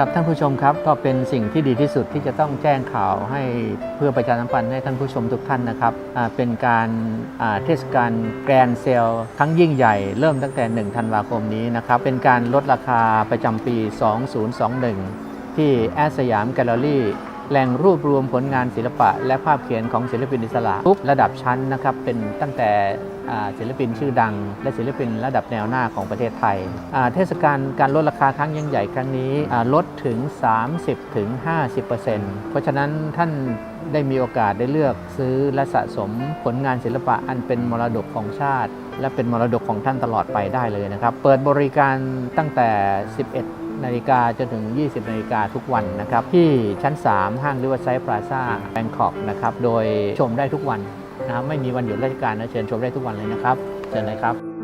ครับท่านผู้ชมครับก็เป็นสิ่งที่ดีที่สุดที่จะต้องแจ้งข่าวให้เพื่อประชาสัมพันธ์ให้ท่านผู้ชมทุกท่านนะครับเป็นการเทศกาลแกรนเซลครั้งยิ่งใหญ่เริ่มตั้งแต่ 1 ธันวาคมนี้นะครับเป็นการลดราคาประจำปี 2021 ที่แอสยามแกลเลอรี่ แหล่งรวบรวมผลงานศิลปะ และภาพเขียนของศิลปินอิสระทุกระดับชั้นนะครับเป็นตั้งแต่ศิลปินชื่อดัง และศิลปินระดับแนวหน้าของประเทศไทย เทศกาลการลดราคาครั้งยิ่งใหญ่ครั้งนี้ลดถึง 30ถึง50%เพราะฉะนั้นท่านได้มีโอกาสได้เลือกซื้อและสะสมผลงานศิลปะอันเป็นมรดกของชาติ และเป็นมรดกของท่านตลอดไปได้เลยนะครับ เปิดบริการตั้งแต่ 11 นาฬิกาจนถึง 20 นาฬิกาทุกวันนะครับ ที่ชั้น 3 ห้างริเวอร์ไซด์พลาซ่าแบงคอกนะครับ โดยชมได้ทุกวันนะครับไม่มีวันหยุดราชการนะเชิญชมได้ทุกวันเลยนะครับ เชิญเลยครับ